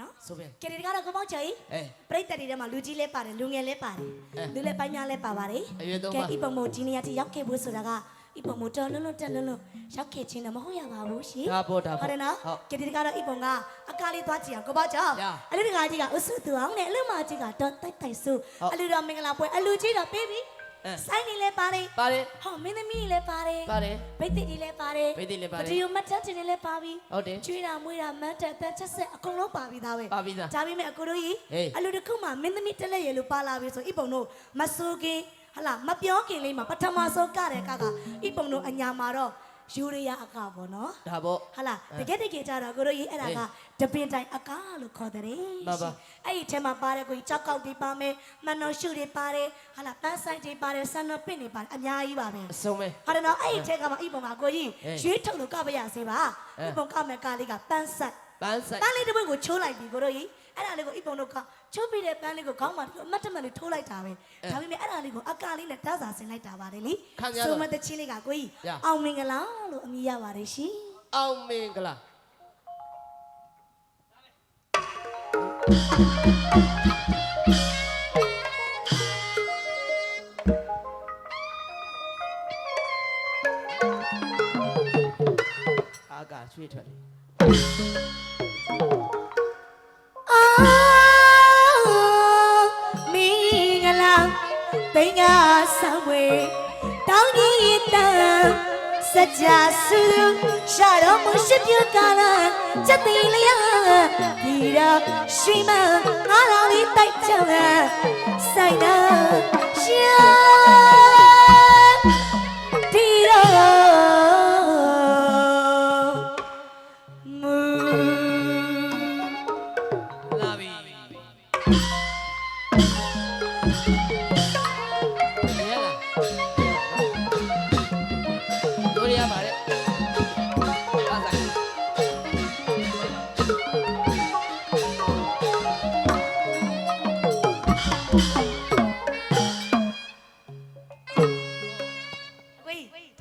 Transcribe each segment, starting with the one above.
နော်ဆိုပဲကယ်ရီကတော့ကိုပေါင်းချေအဲပြိတ္တတွေထဲမှာလူကြီးလဲပါတယ်လူငယ်လဲပါတယ်အဲလူလဲပိုင်းများလဲပါပါတယ်အရွယ်သုံးကဲပါဤပုံမဒီနေရာတိရောက်ခဲ့ဖို့ဆိုတာကဤပုံမတော်လွန်းလွန်းတက်လွန်းလွန်းရောက်ခဲ့ခြင်းတော့မဟုတ်ရပါဘူးရှင်ဒါပေါ့ဒါပေါ့ဟုတ်တယ်နော်ဟုတ်ကယ်ရီကတော့ဤပုံကအကားလေးသွားကြည့်အောင်ကိုပေါင်းချေရအလူတကာကြီးကအဆုသူအောင်နဲ့အလူမကြီးကတော့တိုက်တိုက်ဆုဟုတ်အလူတော်မင်္ဂလာပွဲအလူကြီးတော့ပေးပြီ အဲဆိုင်နေလဲပါတယ်ပါတယ်ဟောမင်းသမီးလည်းပါတယ်ပါတယ်ဗိတ်တိကြီးလည်းပါတယ်ဗိတ်တိလည်းပါတယ်ပတိယမတ်တက်တင်လည်းပါပြီဟုတ်တယ်ကျွေးတာမွေးတာမတ်တက်တက်ချက်ဆက်အကုန်လုံးပါပြီသားပဲပါပြီသားဒါပေမဲ့အကိုတို့ကြီးဟေးအလူတစ်ခုမှမင်းသမီးတက်လက်ရလို့ပါလာပြီဆိုဣပုံတို့မဆိုးခင်ဟလာမပြောခင်လေးမှာပထမဆုံးကတဲ့ကကဣပုံတို့အညာမှာတော့ ယူရီးယားအကပေါ့နော်ဒါပေါ့ဟလာတကယ်တကယ်ကြတော့ကိုတို့ကြီးအဲ့ဒါကတပင်တိုင်အကားလို့ခေါ်တယ်မှန်ပါအဲ့ဒီထဲမှာပါတယ်ကိုကြီးကြောက်ကောက်တွေပါမယ်မန်တော်ရှုတွေပါတယ်ဟလာပန်းဆိုင်တွေပါတယ်ဆန်တော်ပင့်တွေပါတယ်အများကြီးပါပဲအဆုံးပဲဟာတယ်နော်အဲ့ဒီထက်ကမှအိပုံမှာကိုကြီးဟဲ့ရွေးထုတ်လို့ကပရစေပါအဲအိပုံကမဲ့ကလေးကပန်းဆက်ပန်းဆိုင်ပန်းလေးတစ်ပွင့်ကိုချိုးလိုက်ပြီကိုတို့ကြီး အဲ့ဒါလေးကိုအိပုံတို့ကချိုးပြီးတဲ့ပန်းလေးကိုခေါင်းမှာအမတ်တမတ်လေးထိုးလိုက်တာပဲဒါပေမဲ့အဲ့ဒါလေးကိုအကလေးနဲ့တန်းစာဆင်လိုက်တာပါတယ်လေခံရတော့ဆိုမတချင်းလေးကကိုကြီးရအောင်မင်္ဂလာလို့အမည်ရပါတယ်ရှင်အောင်မင်္ဂလာအာကရွှေ့ထွက်တယ် ပညာဆောင်ဝေတောင်းကြီးတန်စကြစုရှာတော်မူရှိပြကလာချက်သိလျာဒီတော့ရှိမငါတော်လေးတိုက်ကြတယ်ဆိုင်နာရှာ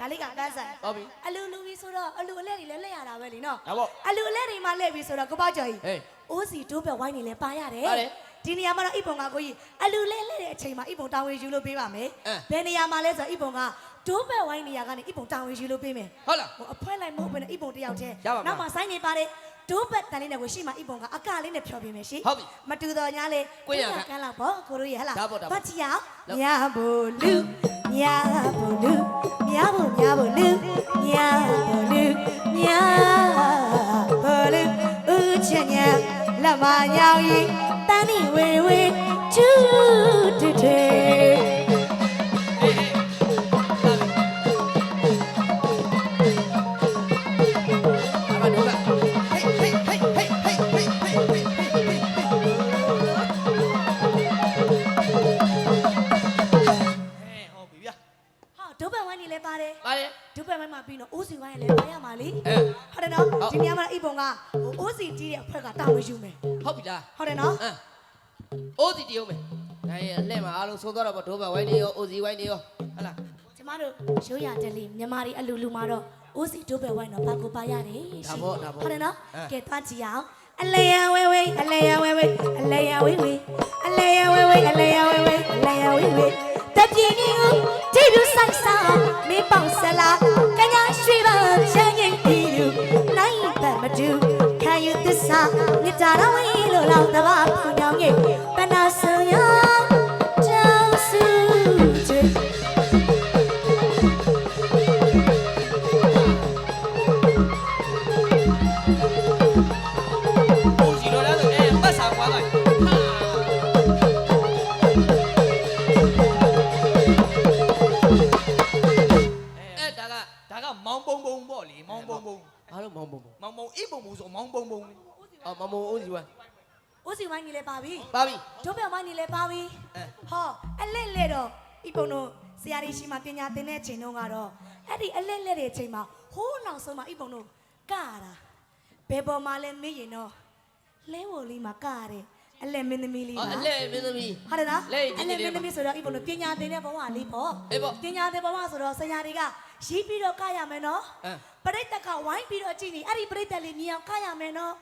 ဒါလေးကအတန်းဆိုင်ဟုတ်ပြီအလူလူပြီးဆိုတော့အလူအလဲတွေလည်းလက်ရတာပဲလीနော်ဒါပေါ့အလူအလဲတွေမှလက်ပြီးဆိုတော့ကိုပေါ့ကျော်ကြီးဟေး အိုးစီတိုးဘက်ဝိုင်းနေလဲပါရတယ်ပါတယ်ဒီနေရာမှာတော့ဣပုံကကိုကြီးအလူလဲလဲတဲ့အချိန်မှာဣပုံတာဝန်ယူလို့ပေးပါမယ်အဲဘယ်နေရာမှာလဲဆိုတော့ဣပုံကတိုးဘက်ဝိုင်းနေရာကနေဣပုံတာဝန်ယူလို့ပေးမယ် ဟုတ်လား ဟိုအဖွဲလိုက်မဟုတ်ဘဲနဲ့ဣပုံတယောက်တည်းရပါမယ်နောက်မှာဆိုင်းနေပါတယ် တိုးဘက်တန်လေးနဲ့ကိုရှိမှဣပုံကအကလေးနဲ့ဖြောပြမယ်ရှိဟုတ်ပြီမတူတော့ညာလေကိုရကကန်းလောက်ပေါ့ကိုတို့ရဟလားဒါပေါ့ဒါပေါ့ဘာချီအောင်လောက်မြဖို့လူမြဖို့လူမြဖို့မြဖို့လူမြဖို့လူမြဖို့လူဦးချင်ညာလက်မညောင်ရင်တန်းနေဝေဝေချူတူတေ ရောအိုစီဝိုင်းနေရောဟတ်လားကျမတို့ရိုးရတယ်လေမြန်မာတွေအလူလူမှာတော့အိုးစီဒုဘက်ဝိုင်းတော့ဘာကိုပါရတယ်ရှင်ဒါပေါ့ဒါပေါ့ဟုတ်တယ်နော်အဲ ကဲသွားကြည့်အောင်အလေယဝဲဝဲအလေယဝဲဝဲအလေယဝဲဝဲအလေယဝဲဝဲအလေယဝဲဝဲအလေယဝဲဝဲတပြင်းနေဦးဒီလူဆိုင်ဆောင်မေးပေါင်ဆလာကညာရွှေပါချမ်းငိမ့်ပြီးလူနိုင်ပတ်မတူခံယူသစ္စာမြတ်တာတော်ဝေးလို့လောက်တဘာပူညော ဟောအလက်လက်တော့ဤပုံတို့ဆရာကြီးရှိမှပညာသင်တဲ့အချိန်တုန်းကတော့အဲ့ဒီအလက်လက်တဲ့အချိန်မှာဟိုးနောက်ဆုံးမှာဤပုံတို့ကရတာဘယ်ပေါ်မှာလဲမေးရင်တော့လဲဝလေးမှာကရတယ်အလက်မင်းသမီးလေးအော်ပါအလှဲ့မင်းသမီးဟုတ်တယ်နော်လက်အကြီးလက်ကြီးမလေးင်းသမီးဆိုတော့ဤပုံတို့ပညာသင်တဲ့ဘဝလေးပေါ့အေးပေါ့ပညာသင်ဘဝဆိုတော့ဆရာတွေကရီးပြီးတော့ကရမယ်နော်အဲပရိသတ်ကဝိုင်းပြီးတော့ကြည့်နေအဲ့ဒီပရိသတ်လေးမြင်အောင်ကရမယ်နော်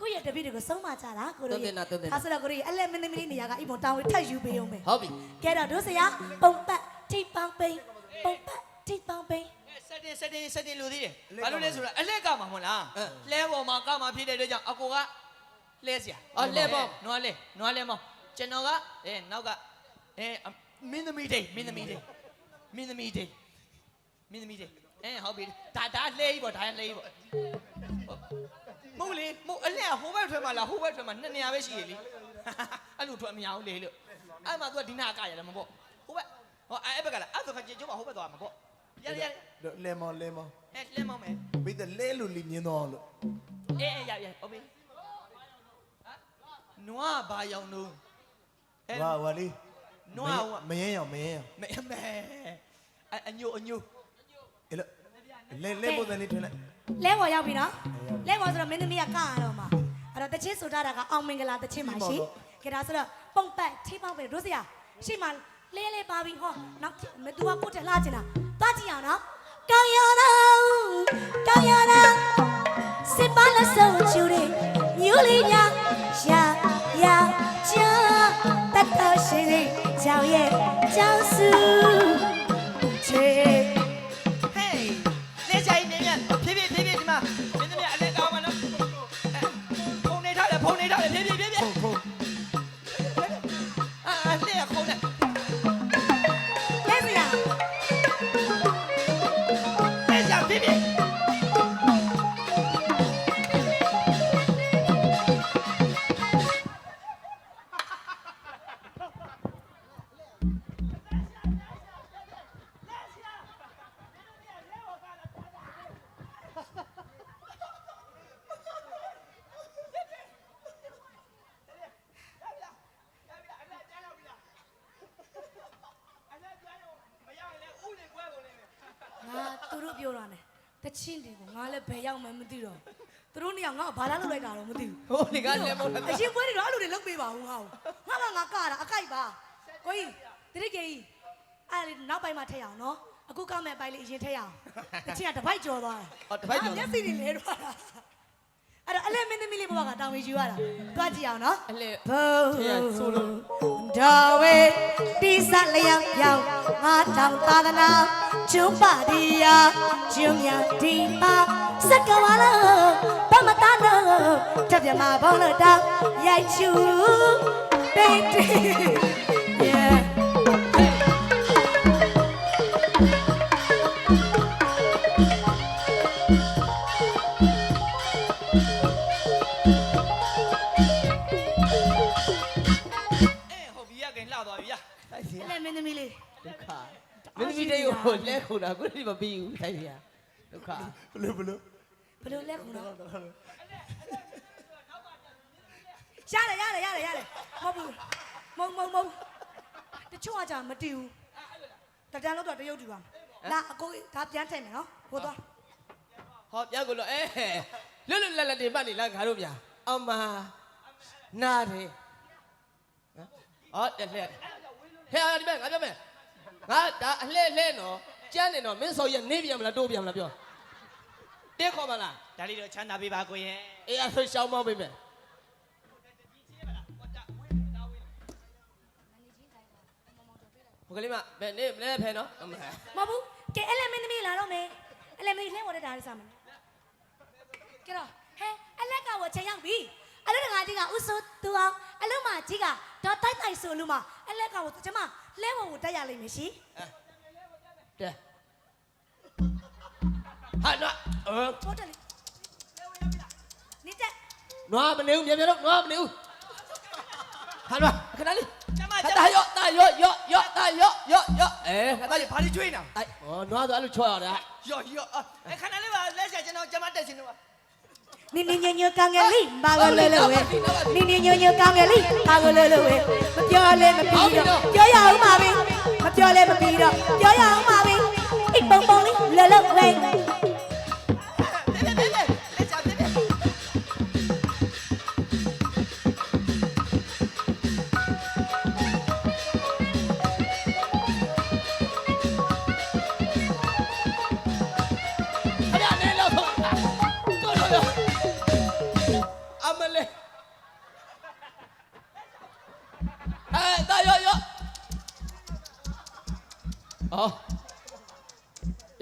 ကိုရဲ့တပည့်တွေကိုဆုံးမကြတာကိုတို့ရဲ့ဒါဆိုတော့ကိုတို့ရဲ့အလက်မင်းမင်းနေရာကအိမ်ပေါ်တောင်းဝေးထပ်ယူပေးအောင်ပဲဟုတ်ပြီကဲတော့တို့ဆရာပုံပတ်ထိပ်ပောင်းပိန်ပုံပတ်ထိပ်ပောင်းပိန်စတင်စတင်စတင်လူသေးတယ်ဘာလို့လဲဆိုတော့အလက်ကမှာမဟုတ်လားလဲပေါ်မှာကမှာဖြစ်တဲ့အတွက်ကြောင့်အကိုကလဲစရာအော်လဲပေါ့နွားလဲနွားလဲမောင်ကျွန်တော်ကအဲနောက်ကအဲမင်းသမီးတိတ်မင်းသမီးတိတ်မင်းသမီးတိတ်မင်းသမီးတိတ်အဲဟုတ်ပြီဒါဒါလဲကြီးပေါ့ဒါလဲကြီးပေါ့ က်ကဟိုဘက်ထွဲမှာလားဟိုဘက်ထွဲမှာနှစ်နေရာပဲရှိရလေအဲ့လိုထွဲမရအောင်လေလို့အဲ့မှာ तू ကဒီနာကရတယ်မပေါ့ဟိုဘက်ဟောအဲ့ဘက်ကလားအဲ့ဆိုခါကျကျုံးမှာဟိုဘက်သွားမှာပေါ့ရရရလဲမောင်လဲမောင်အဲလဲမောင်မယ်မိတဲ့လဲလူလီမြင်တော့လို့အေးအေးရရဟုတ်ပြီနွားဘာရောင်လုံးအဲဝါဝါလေးနွားဟိုမရင်ရောင်မရင်ရောင်မဲမဲအညိုအညိုအဲ့လို လဲလဲပုံစံလေးထွန်းလိုက်လဲဝေါ်ရောက်ပြီနော်လဲဝေါ်ဆိုတော့မင်းသမီးကကရတော့မှာအဲ့တော့တချင်းဆိုထားတာကအောင်မင်္ဂလာတချင်းပါရှိကဲဒါဆိုတော့ပုံပတ်ထိပ်ပေါင်းပိန်တို့ဆရာရှိမှလဲလဲပါပြီဟောနောက်မသူကကိုတက်လှချင်တာသွားကြည့်အောင်နော်ကောင်းရတော့ကောင်းရတော့စစ်ပါလက်ဆုံးချူတယ်မြို့လေးညာရှာယာချာတတ်တော်ရှိသေးကြောင်ရဲ့ကြောင်စုချေ ချင်းတွေကိုငါလည်းဘယ်ရောက်မှမသိတော့သူတို့နေရာငါ့ကိုဘာလာလုပ်လိုက်တာတော့မသိဘူးဟိုဒီကလဲမို့အရင်ပွဲတွေတော့အဲ့လိုတွေလုပ်ပေးပါဦးငါ့ကိုငါကငါကတာအကိုက်ပါကိုကြီးတရိတ်ကြီးအဲ့ဒါလေးနောက်ပိုင်းမှာထည့်ရအောင်နော်အခုကောက်မဲ့ပိုင်းလေးအရင်ထည့်ရအောင်တချင်းကတပိုက်ကြော်သွားတယ်ဟောတပိုက်ကျော်မျက်စိတွေလဲတော့တာအဲ့တော့အလဲမင်းသမီးလေးဘဝကတောင်းဝေယူရတာတွားကြည့်အောင်နော်အလဲဘုံထည့်ရဆိုလို့တော်ဝေတိစလျောင်ပြောင်းငါတောင်သာသနာကျွန်းပါဒီယာ ကျွန်းမြဒီပါစကဝါလောဗမတနောတပြမဘောင်းလို့တောင်းရိုက်ချူပိတ် တွေကိုလဲခုတာကိုဒီမပြီးဘူးတိုက်စီဒုက္ခဘလို့ဘလို့ဘယ်လိုလဲခုနော်ရတယ်ရတယ်ရတယ်ရတယ်မဟုတ်ဘူးမဟုတ်မဟုတ်မဟုတ်တချို့ကကြာမတီးဘူးတတန်လို့တော့တရုတ်တူပါလာအကိုဒါပြန်ထိုင်မယ်နော်ဟိုသွားဟောပြကိုလို့အဲလွတ်လွတ်လပ်လပ်နေပတ်နေလားငါတို့ဗျာအမနာတယ်နော်ဟောတက်လှက်ဟဲ့ဒီမဲ့ငါပြောမယ်ငါဒါအလှဲ့လှဲ့နော် ကြမ်းနေတော့မင်းစော်ရနေပြန်မလားတိုးပြန်မလားပြောတဲခေါ်မလားဒါလေးတော့ချမ်းသာပေးပါကိုရဲ့အေးအဆွရှောင်းမောင်းပေးမယ်ဟိုကလေးမဘယ်နေလဲဖဲနော်အမမဟုတ်ဘူးကဲအဲ့လေမင်းသမီးလာတော့မယ်အဲ့လေမင်းလှည့်ဝတ်တဲ့ဒါလေးစားမယ်ကဲတော့ဟဲအဲ့လက်ကဝချင်ရောက်ပြီအလုံးတကာကြီးကဥဆိုသူအောင်အလုံးမကြီးကတော့တိုက်တိုက်ဆိုလူမအဲ့လက်ကဝကျမလဲဝကိုတက်ရလိမ့်မယ်ရှင် တဲ့ဟာနော်အထိုးတယ်လေနေတက်နွားမနေဘူးမြန်မြန်တော့နွားမနေဘူးဟာနော်ခဏလေးကျမဟာကျမတာရော့တာရော့ရော့ရော့တာရော့ရော့ရော့အဲခဏဒါလေးလေးဘာလေးကျွေးနေအိုက်ဟောနွားဆိုအဲ့လိုချောရတာရော့ရော့အဲခဏလေးပါလက်ချက်ကျွန်တော်ကျမတက်ရှင်တော့နင်းနင်းညညကောင်းငယ်လေးဘာကိုလဲလဲဝဲနင်းနင်းညညကောင်းငယ်လေးဘာကိုလဲလဲဝဲမပြောလဲမပြီးတော့ပြောရအောင်ပါပဲ မပြောလဲမပြီးတော့ပြောရအောင်ပါပဲအိတ်ပုံပုံလေးလဲလဲဝဲ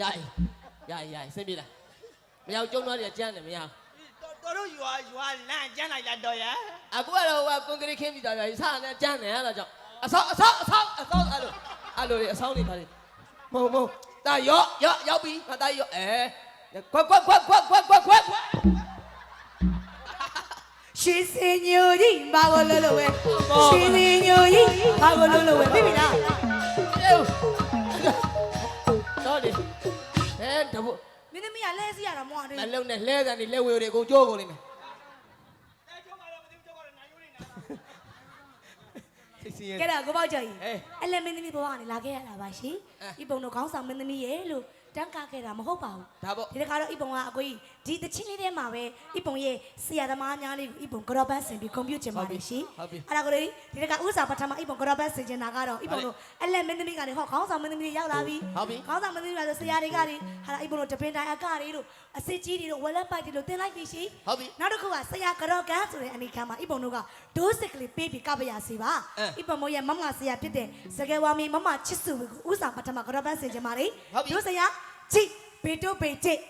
ရိုက်ရိုက်ရိုက်ဆင်းပြေးလားမရောက်ကျုံသွားတယ်ကြမ်းတယ်မရောက်တော်တော်ရွာရွာလမ်းကျန်းလိုက်တာတော်ရအခုကတော့ဟိုကကွန်ကရစ်ခင်းပြီးသားပြီဆာနဲ့ကျန်းတယ်အဲ့ဒါကြောင့်အဆောက်အဆောက်အဆောက်အဆောက်အဲ့လိုအဲ့လိုလေအဆောက်နေပါလေမဟုတ်မဟုတ်တာရော့ရော့ရောက်ပြီငါတာရော့အဲခွက်ခွက်ခွက်ခွက်ခွက်ခွက်ခွက်ရှင်စင်ညိုကြီးဘာကိုလို့လို့ပဲရှင်စင်ညိုကြီးဘာကိုလို့လို့ပဲပြီလား တဘမင်းသမီးကလဲစီရတာမဟုတ်တယ်နှလုံးနဲ့လဲစံနေလဲဝေတွေအကုန်ကြိုးကုန်လိမ့်မယ်စိတ်စီရဲ့ကဲဒါကိုပေါ့ကြော်ကြီးအေး အဲ့လက်မင်းသမီးဘဝကနေလာခဲ့ရတာပါရှင်အဲဤပုံတို့ခေါင်းဆောင်မင်းသမီးရဲ့လို့ တန်းကားခဲ့တာမဟုတ်ပါဘူးဒါပေါ့ဒီတခါတော့ဤပုံကအကိုကြီးဒီတချင်းလေးထဲမှာပဲဤပုံရဲ့ဆရာသမားများလေးကိုဤပုံကရော့ဘတ်ဆင်ပြီးကွန်ပျူတာမှာလေရှင်ဟုတ်ပြီအဲ့ဒါကိုလေဒီတခါဥစားပထမဤပုံကရော့ဘတ်ဆင်ချင်တာကတော့ဤပုံတို့အဲ့လက်မင်းသမီးကနေဟောခေါင်းဆောင်မင်းသမီးတွေရောက်လာပြီဟုတ်ပြီခေါင်းဆောင်မင်းသမီးတွေဆိုဆရာတွေကလေဟာလာဤပုံတို့တပင်တိုင်အကတွေတို့အစစ်ကြီးတွေတို့ဝက်လက်ပိုက်တွေတို့တင်လိုက်ပြီရှင်ဟုတ်ပြီနောက်တစ်ခုကဆရာကရော့ကန်ဆိုတဲ့အနေခံမှာဤပုံတို့ကဒိုးစစ်ကလေးပေးပြီးကပရစီပါအဲဤပုံမို့ရဲ့မမဆရာဖြစ်တဲ့စကယ်ဝါမီမမချစ်စုကိုဥစားပထမကရော့ဘတ်ဆင်ချင်ပါလေဟုတ်ပြီဒိုးဆရာ ကြည့်ဘေတိုဘေကြည့်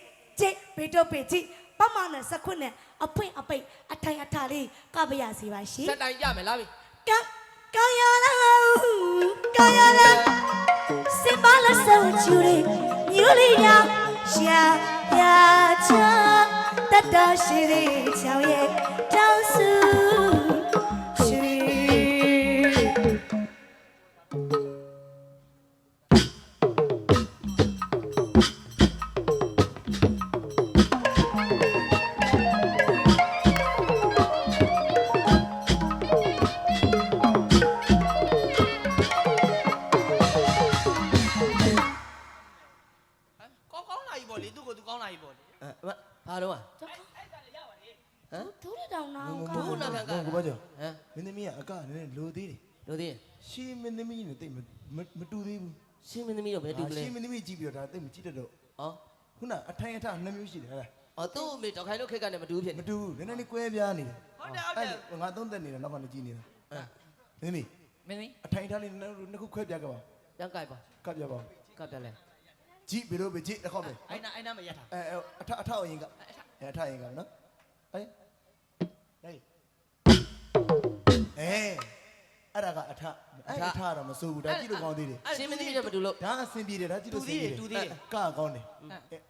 ကြည့်ဘေတိုဘေကြည့်ပမနဲ့စခွနဲ့အဖွင့်အပိတ်အထိုင်အထလေးကပရစီပါရှင်စက်တိုင်ကြမယ်လားပြီကကရလာကရလာစင်ပါလဆောချူရီမြူလီညာရှာယာချာတတရှိရီချောင်းရဲ့တောင်းစု ရှင်းမင်းသမီးတော့ဘယ်တူကလေးရှီမင်းသမီးကြည့်ပြီးတော့ဒါတိတ်မကြည့်တတ်တော့ဩခုနအထိုင်အထနှစ်မျိုးရှိတယ်ဟဲ့လားဩသူ့အမေတော်ခိုင်လို့ခက်ကနေမတူဘူးဖြစ်မနေတူဘူးနည်းနည်းလေးကွဲပြားနေတယ်ဟုတ်တယ်ဟုတ်တယ် အဲ့ငါသုံးသက်နေတာနောက်မှလည်းကြည့်နေတာအဲမင်းသမီးမင်းသမီးအထိုင်ထားလေးနှစ်ခုခွဲပြကြပါပြန်ကြိုက်ပါကပ်ပြပါကပ်ပြလဲကြည့်ဘယ်လိုပဲကြည့်တစ်ခေါက်ပဲ အိုင်နာအိုင်နာမရထား အဲအထအထအရင်ကအဲအထအရင်ကနော်အေးဟေးအဲ အဲ့ဒါကအထအဲ့အထတော့မစိုးဘူးဒါကြည့်လို့ကောင်းသေးတယ်ရှင်းမင်းသမီးနဲ့မတူလို့ဒါအဆင်ပြေတယ်ဒါကြည့်လို့ဆင်ပြေတယ်ကကောင်းတယ်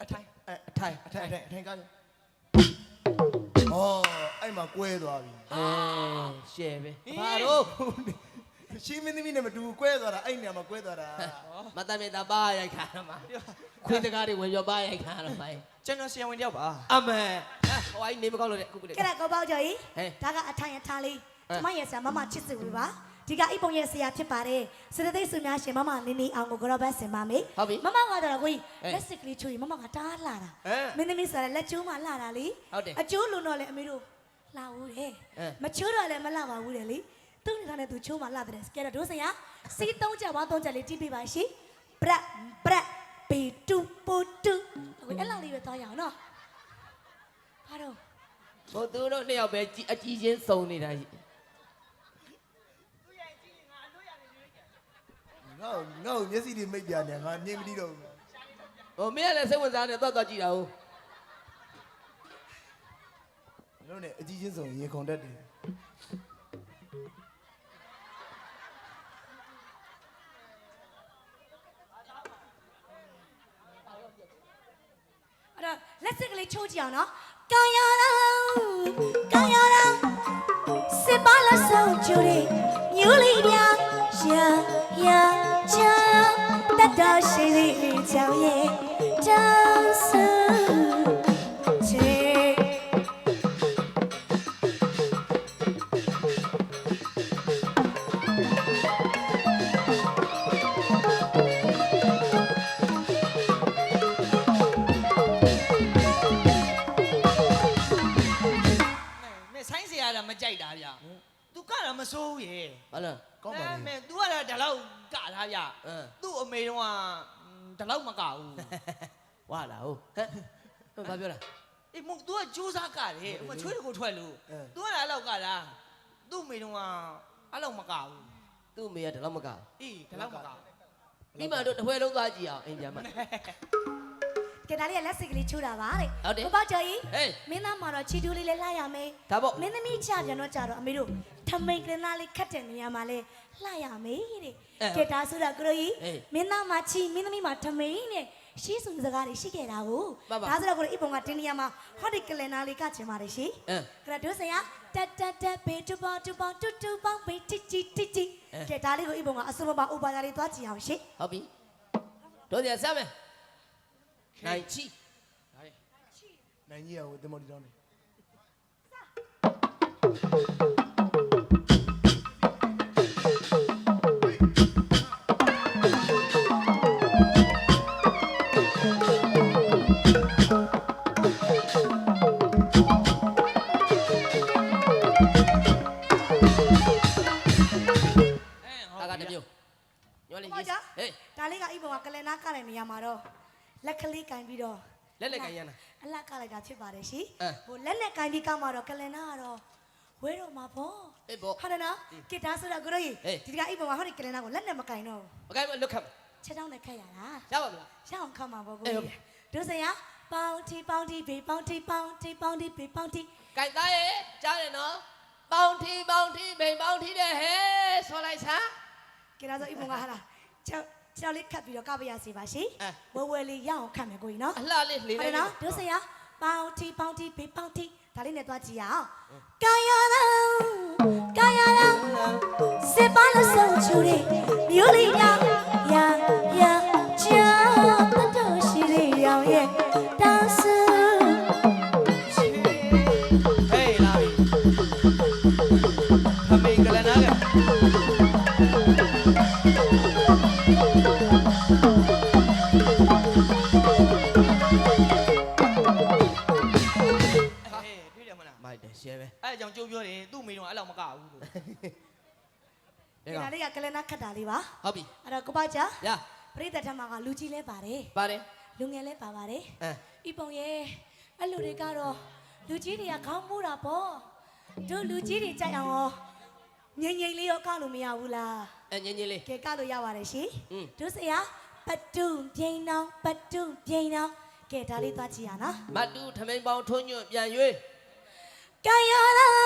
အထိုင်အထိုင်အထိုင်အထိုင်အထိုင်ကားဩအဲ့မှာကွဲသွားပြီအဲရှယ်ပဲဘာတော့ရှင်းမင်းသမီးနဲ့မတူကွဲသွားတာအဲ့နေရာမှာကွဲသွားတာမတမေတာပါရိုက်ခါတော့မှာခွေးတကားတွေဝင်ရောပါရိုက်ခါတော့မှာကျွန်တော်ဆရာဝန်တယောက်ပါအမေဟိုအိုင်းနေမကောင်းလို့တဲ့ခုခုလေးကဲဒါကိုပေါ့ကြော်ကြီးဟဲ့ဒါကအထိုင်အထလေးဟဲ့ကျမရဲ့ဆရာမမချစ်စုပါ ဒီကအိပုံရဲ့ဆရာဖြစ်ပါတယ်စရသိတ်စုများရှင်မမနင်းနေအောင်ကိုကရော့ဘတ်ဆင်ပါမေဟုတ်ပြီမမကတော့ကိုကြီးဟဲ့လက်စစ်ကလေးချွေမမကတားလာတာဟဲ့မင်းသမီးဆိုရလက်ကျိုးမှလာတာလေဟုတ်တယ်အကျိုးလုံးတော့လေအမေတို့လာဦးတယ်ဟဲ့မချိုးတော့လည်းမလာပါဘူးတယ်လေသူ့နေတာနဲ့သူချိုးမှလာတယ်ကဲတော့ဒိုးစရာစီးသုံးချက်ဝါသုံးချက်လေးတီးပေးပါရှင်ပရက်ပရက်ပီတူပူတူအခုအဲ့လောက်လေးပဲသွားရအောင်နော်ဘာတော့ ဟိုသူတို့နှစ်ယောက်ပဲကြည်အကြီးချင်းစုံနေတာ ကြီးငါ့ငါ့မျက်စိတွေမိတ်ပြနေငါမြင်မပြီးတော့ဘူးဟိုမင်းကလည်းစိတ်ဝင်စားနေတော့တော့ကြည့်တာဟုတ်တို့နဲ့အကြီးချင်းဆုံးရင်ခုန်တတ်တယ်အဲ့တော့လက်စစ်ကလေးချိုးကြည့်အောင်နော်ကာယရာကာယရာစစ်ပါလဆောင်ချူရီမြူလီပြရှာယာချာ 都是你的脚印。 လား ကောင်းပါလေ မင်း तू ကတော့ဒီလောက်ကထားဗျ အင်း သူ့အမေတော့ကဒီလောက်မကဘူး ဝါလာဟုတ်ဟဲ့ဘာပြောလား အေးမ तू ကကြိုးစားကတယ်မချွေးတကိုထွက်လို့ तू ကလည်းအဲ့လောက်ကလားသူ့အမေတော့က အဲ့လောက်မကဘူး သူ့အမေကတလောက်မက အေးဒီလောက်မကဘူး မိမတို့တစ်ဖွဲလုံးသွားကြည့်အောင်အင်ဂျင်မ ကဲဒါလေးကလက်စိတ်ကလေးချိုးတာပါတဲ့ဟုတ်တယ်ကိုပေါ့ကျော်ကြီးဟေးမင်းသားမှာတော့ချီတူလေးလေးလှရမယ်ဒါပေါ့မင်းသမီးချပြန်တော့ကြတော့အမေတို့ထမိန်ကလေးသားလေးခတ်တဲ့နေရာမှာလဲလှရမယ်တဲ့အဲကဲဒါဆိုတော့ကရိုကြီးအေးမင်းသားမှာချီမင်းသမီးမှာထမိန်နဲ့ရှေးစုံစကားတွေရှိခဲ့တာကိုပါပါဒါဆိုတော့ကိုရိုဤပုံကတင်းနေရာမှာဟောဒီကလင်နာလေးကချင်ပါတယ်ရှင်အင်းကရဒုစရတက်တက်တက်ဘေတူပေါတူပေါတူတူပေါဘေတီတီတီတီအဲကဲဒါလေးကိုဤပုံကအစမပါဥပါဒါလေးသွားကြည့်အောင်ရှင်ဟုတ်ပြီတို့ပြန်စမ်းမယ် နိုင်ချီနိုင်ကြီးရဟိုတင်မော်ဒီတောင်းနေဒါကတစ်မျိုးညောလေးဟောရေးကြဟေးဒါလေးကဤပုံကကလင်နာကတဲ့နေရာမှာတော့ လက်ကလေးကင်ပြီးတော့လက်လက်ကင်ရမ်းတာအလက်ကလိုက်တာဖြစ်ပါတယ်ရှင်အဲဟိုလက်နဲ့ကင်ပြီးကမှတော့ကလင်နာကတော့ဝဲတော့မှာပေါ့အေးပေါ့ဟုတ်တယ်နော်ကဲဒါဆိုတော့ကရိုကြီးဟေးဒီကဤပုံကဟောဒီကလင်နာကိုလက်နဲ့မကင်တော့ဘူးမကိုင်းမလွတ်ခတ်ချက်တောင်းနဲ့ခက်ရတာရပါမလားရအောင်ခတ်မှာပေါ့ကိုအေးဟုတ်ကြီးဒုစရပေါင်းတီပေါင်းတီဘေပေါင်းတီပေါင်းတီပေါင်းတီဘေပေါင်းတီကိုင်သားရဲ့ကြားတယ်နော်ပေါင်ထီပေါင်ထီဘိန်ပေါင်ထီတဲ့ဟဲ့ဆိုလိုက်စမ်းကဲဒါဆိုဤပုံကဟာလားချက် ချက်လေးခတ်ပြီးတော့ကပရစီပါရှင်အဲ ဝဲဝဲလေးရအောင်ခတ်မယ်ကိုကြီးနော်အလှလေးလှေဟုတ်တလိုက်ယ်နော်ဒုစရပေါင်းတီပေါင်းတီဘေပေါင်းတီဒါလေးနဲ့သွားကြည့်ရအောင်ကာယလောကာယလောစေပါလို့ဆုံးချူရီမျိုးလေးညာယာယာချာတတော်ရှိလေးရောင်ရဲ့ အဲ့အကြောင့်ကြိုးပြောတယ်သူ့မိတော့အဲ့လောက်မကဘူးလို့ဒါဒီကလေးကကလနာခတ်တာလေးပါဟုတ်ပြီအဲ့တော့ကိုပါချာရပရိသတ်ထမကလူကြီးလဲပါတယ်ပါတယ်လူငယ်လဲပါပါတယ်အဲဤပုံရဲ့အဲ့လူတွေကတော့လူကြီးတွေကခေါင်းမူတာပေါ့တို့လူကြီးတွေကြိုက်အောင်ရောငိမ့်ငိမ့်လေးရောကောက်လို့မရဘူးလားအဲညင်ညင်လေးကဲကောက်လို့ရပါတယ်ရှင်อืมတို့ဆရာပတ်တုံပြိန်နောင်ပတ်တုံပြိန်နောင်ကဲဒါလေးသွားကြည့်ရနော်မတူထမိန်ပေါင်ထွန်းညွန့်ပြန်ရွေး ကာယလော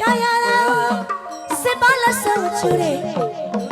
ကာယလောစေပါလဆောချူရီဟေး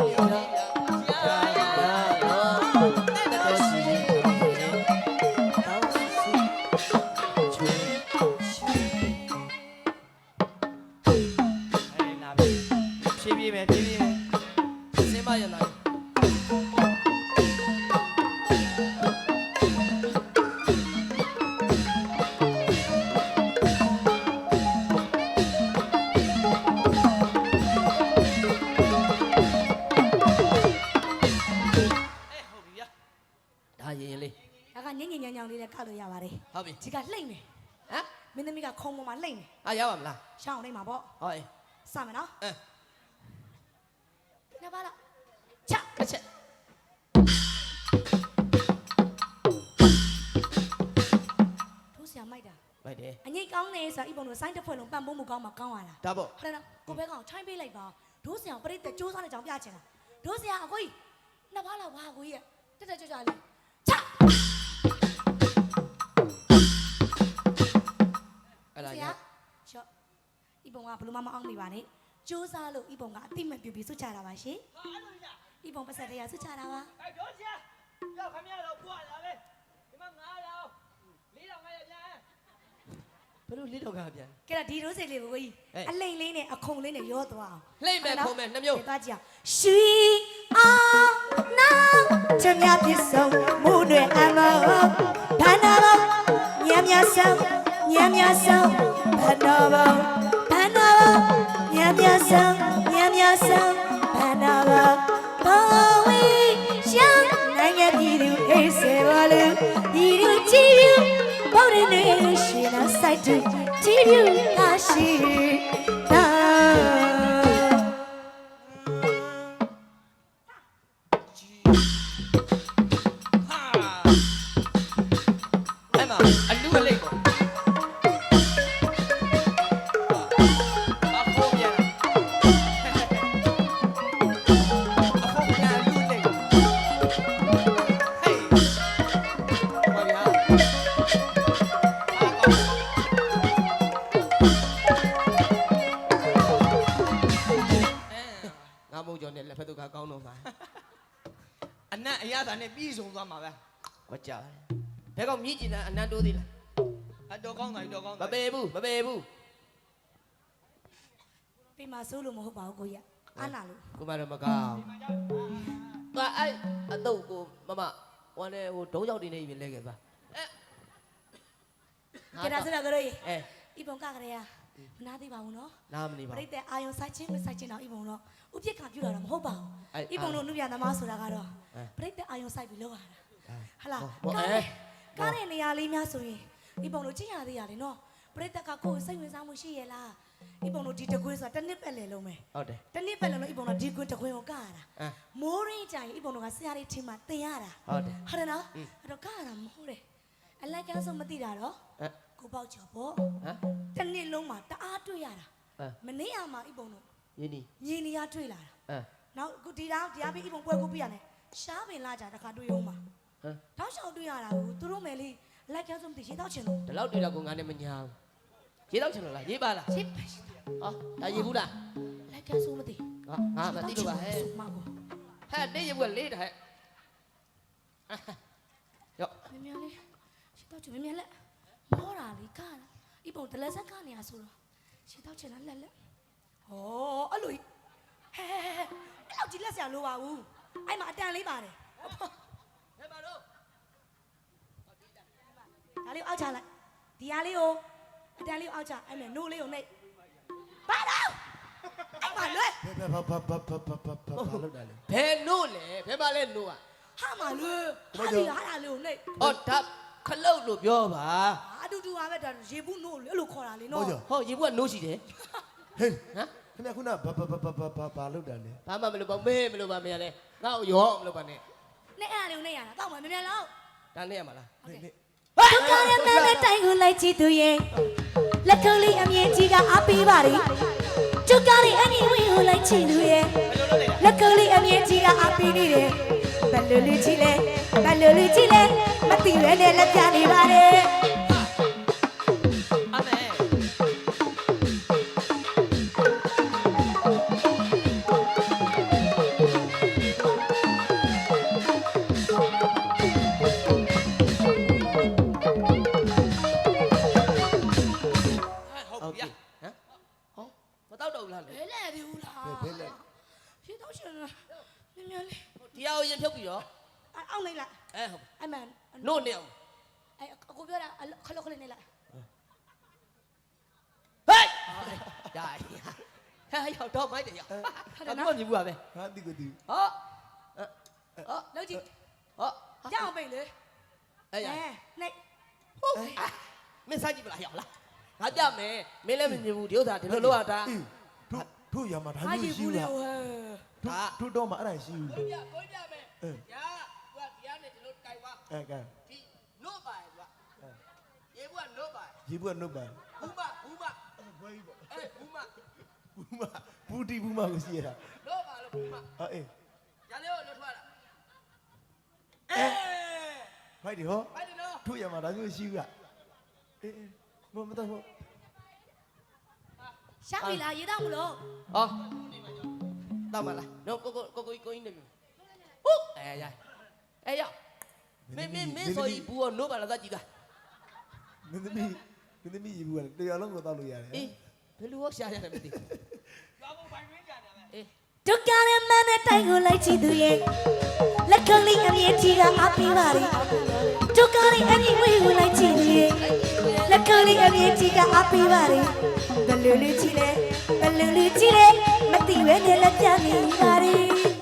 လှိမ့်မယ်အာရပါမလားရှောင်းလိုက်မှာပေါ့ဟောအေးစမယ်နော်အဲညပါလားချတစ်ချက်ထိုးဆရာမိုက်တာမိုက်တယ်အငိတ်ကောင်းနေဆိုတော့ဤပုံတို့စိုင်းတစ်ဖွဲ့လုံးပန့်ပိုးမှုကောင်းမှာကောင်းရလားဒါပေါ့ဟုတ်တယ်နော်ကိုဘဲကောင်ချိုင်းပေးလိုက်ပါဒိုးဆရာပရိသတ်စူးစမ်းတဲ့ကြောင်ပြချင်တာဒိုးဆရာအကိုကြီးနှစ်ပါးလောက်ပါအကိုကြီးရဲ့တက်တက်ကြွကြွလေး ချအဲ့ဒါဆရရာချော့ဤပုံကဘလို့မမအောင်နေပါနဲ့စူးစမ်းလို့ဤပုံကအတိမတ်ပြပြီးစွတ်ချတာပါရှင်ဤပုံပတ်ဆက်တရားစွတ်ချတာပါအဲ့တော့ဆရာရောက်ခမရတော့ပွာလာပဲဒီမှာ9000 4000ငါရပြန်ဘယ်လိုလေးတော့ကပြန်ကဲဒါဒီဒိုးစိတ်လေးကိုကိုကြီးဟဲ့အလိမ့်လေးနဲ့အခုံလေးနဲ့ရောသွားအောင်လှိမ့်မဲ့ခုံမဲ့နှမျိုးကဲသွားကြည့်အောင်ရွှီအောင်နာချမ်းမြပြစ်ဆုံးမူတွေအမောဘာနာဘောညံ့ညံ့ဆုံး ညံ့ညံ့ဆုံးဘာနာဘောဘာနာဘောညံ့ညံ့ဆုံးညံ့ညံ့ဆုံးဘာနာဘောဘောဝီရှမ်းနိုင်ငံပြည်သူအေးစေပါလူဒီလူကြည့်ယူဘောရနေရှင်နာဆိုင်တူကြည့်ယူလာရှိ ဖက်သူကကောင်းတော့မှာအနက်အရသာနဲ့ပြီးဆုံးသွားမှာပဲဟောကြားဘဲကောင်မြည်ကျင်တဲ့အနန္တိုးသေးလားအတော်ကောင်းတာကြီးတော်ကောင်းမတာပေဘူးမပေဘူးပြင်မှာစိုးလို့မဟုတ်ပါဘူးကိုရအာနာလို့ကိုမတော့မကောင်းငါအဲ့အတော့ကိုမမဟိုလည်းဟိုဒုံးရောက်တင်နေပြီလဲခဲ့ပါအဲကြတာစရကလေး အဲဤပုံကကလေးမနာသေးပါဘူးနော်နားမနေပါပဘူးရိသတ်အာယုံဆိုင်ချင်းမဆိုင်ချင်းတော့ဤပုံတော့ ဥပြစ်ကပြူလာတာမဟုတ်ပါအဲ့ဘူးဤပုံတို့နုပြသမားဆိုတာကတော့အဲပရိသတ်အာယုံဆိုင်ပြီးလောက်ရတာအဲဟလာဟောကားအဲတဲ့ကားတဲ့နေရာလေးများဆိုရင်ဤပုံတို့ကြည့်ရသေးရတယ်နော်ပရိသတ်ကကိုယ်စိတ်ဝင်စားမှုရှိရဲ့လားဤပုံတို့ဒီတကွင်းဆိုတာတစ်နှစ်ပဲလေလုံးမယ်ဟုတ်တယ်တစ်နှစ်ပဲလေလုံးဤပုံတို့ဒီကွင်းတကွင်းကိုကားရတာအဲမိုးရင်းကြရင်ဤပုံတို့ကဆရာလေးထင်မှတင်ရတာဟုတ်တယ်ဟုတ်တယ်နော်အဲ့တော့ကားရတာမဟုတ်တယ်အလိုက်ကန်းဆုံးမသိတာတော့အဲကိုပေါက်ချော်ပေါ့ဟမ်တစ်နှစ်လုံးမှာတအားတွေ့ရတာအဲမနေ့ကမှဤပုံတို့ ယင်းနီမြင်နေရတွေ့လာတာအဲနောက်အခုဒီတော့တရားပြီးဤပုံပွဲကူပြရတယ်ရှားပင်လာကြတခါတွေ့အောင်မှာဟမ်တောက်လျှောက်တွေ့ရတာကိုသူတို့မယ်လေးအလိုက်ကန်းဆုံးမသိရေတောက်ချင်လို့ဒီလောက်တွေ့တော့ကိုငါနဲ့မညာဘူးရေးတော့ချင်လို့လားရေးပါလားရှစ်ပါရှစ်ဟောဒါရေးဘူးလားအလိုက်ကန်းဆုံးမသိဟာငါမသိလို့ပါဟဲ့မကိုဟဲ့တေးရေးဘူးလေးတာဟဲ့ရော့မြင်မြင်လေးရှစ်တောက်ချင်မြင်မြင်လက်မောတာလေးကားတာဤပုံတလက်ဆက်ကားနေရဆိုတော့ရှစ်တောက်ချင်လားလက်လက် ဟောအဲ့လိုဟဲ့အဲ့လောက်ကြီးလက်ဆရာလိုပါဘူးအဲ့မှာအတန်လေးပါတယ်ဟဲ့ပါတော့ဒါလေးကိုအောက်ချလိုက်ဒီဟာလေးကိုအတန်လေးကိုအောက်ချအဲ့မဲ့နိုးလေးကိုနှိပ်ပါတော့အဲ့မှာလွဲ့ဘယ်ဘာဘာဘာဘာဘာဘာဘာဘာလောက်တာလဲဘယ်နို့လဲဘယ်ပါလဲနို့อ่ะဟာမှာလွဲ့ဘာဟာကြောဒီင့်ဟာလာလေးကိုနှိပ်အော်ဒါခလုတ်လို့ပြောပါအတူတူပါပဲဒါရေဘူးနိုးလေအဲ့လိုခေါ်တာလေနော်ဟုတ်ကြောဟောရေဘူးကနို့ရှိတယ် ဟေးဟမ်ခင်ဗျခုနဘာဘာဘာဘာဘာဘာဘာလောက်တာလဲဘာမှမလုပ်ပါမေးမလုပ်ပါမရလဲငါ့ကိုရောမလုပ်ပါနဲ့နဲ့အဲ့ဒါလေးကိုနှိပ်ရတာတောက်မှာမြန်မြန်လောက်ဒါနဲ့ရမလားနေနေဒုက္ခရဲ့မနဲ့တိုင်ကိုလိုက်ကြည့်သူရဲ့လက်ကုပ်လေးအမြင့်ကြီးကအားပေးပါလေဒုက္ခရဲ့အမြင့်ဝင်းကိုလိုက်ကြည့်သူရဲ့ဘယ်လိုလုပ်လဲလက်ကုပ်လေးအမြင့်ကြီးကအားပေးနေတယ်ဘယ်လိုလူကြီးလဲဘယ်လိုလူကြီးလဲမသိရဲနဲ့လက်ပြနေပါတ ဟောရအောင်ပိတ်လေအဲ့ရနေဟုတ်မင်းစားကြည့်ပလားရောက်လားငါကြမယ်မင်းလည်းမမြင်ဘူးဒီဥစ္စာဒီလိုလုပ်ရတာအေးတို့တို့ရမှာဒါဟာမျိုးကြီးရှိဘူးဘူးလေလားဟဲ့တို့တို့တော့မှအဲ့ဒါရှိဘူးကိုပြကိုပြမယ်အေးညာကွာတရားနဲ့ဒီလိုကြိုက်သွားအဲကဲဒီနို့ပါကွာရေဘူးကနို့ပါရေဘူးကနှုတ်ပါဘူးမဘူးမဘွေးပေါ့အဲဘူးမဘူးမဘူးတီဘူးမကိုရှိရတာနို့ပါလို့ဘူးမဟာအေးရလေးကိုလွတ်ထွက်လာ အဲဖိုက်တယ်ဟောဘာတယ်နော်တို့ရမှာဒါမျိုးရှိဘူးလားအေးအေးမမတော့ဟောရှာပြီလားရေတော့မလို့ဟောတောက်မလားနော်ကိုကိုကိုကိုကိုင်းနေပြီဟုတ်အဲရအဲရမင်းမင်းမင်းဆိုရင်ဘူးကနို့ပါလားသကြည့်တာမင်းသမီးမင်းသမီးရေဘူးကတရားလုံးကိုတောက်လို့ရတယ်အေးဘယ်လိုဟောရှာရတယ်မသိဘာမို့ဘိုင်ရင်းကြတယ်အမေ အေး ဒုက္ခရဲ့မနဲ့တိုင်ကိုလိုက်ကြည့်သူရဲ့လက်ကုပ်လေးအမြင့်ကြီးကအားပေးပါလေဒုက္ခရဲ့အမြင့်ဝေးကိုလိုက်ကြည့်သူရဲ့လက်ကုပ်လေးအမြင့်ကြီးကအားပေးပါလေဘယ်လိုလူကြီးလဲဘယ်လိုလူကြီးလဲမသိရဲနဲ့လက်ပြနေပါလေ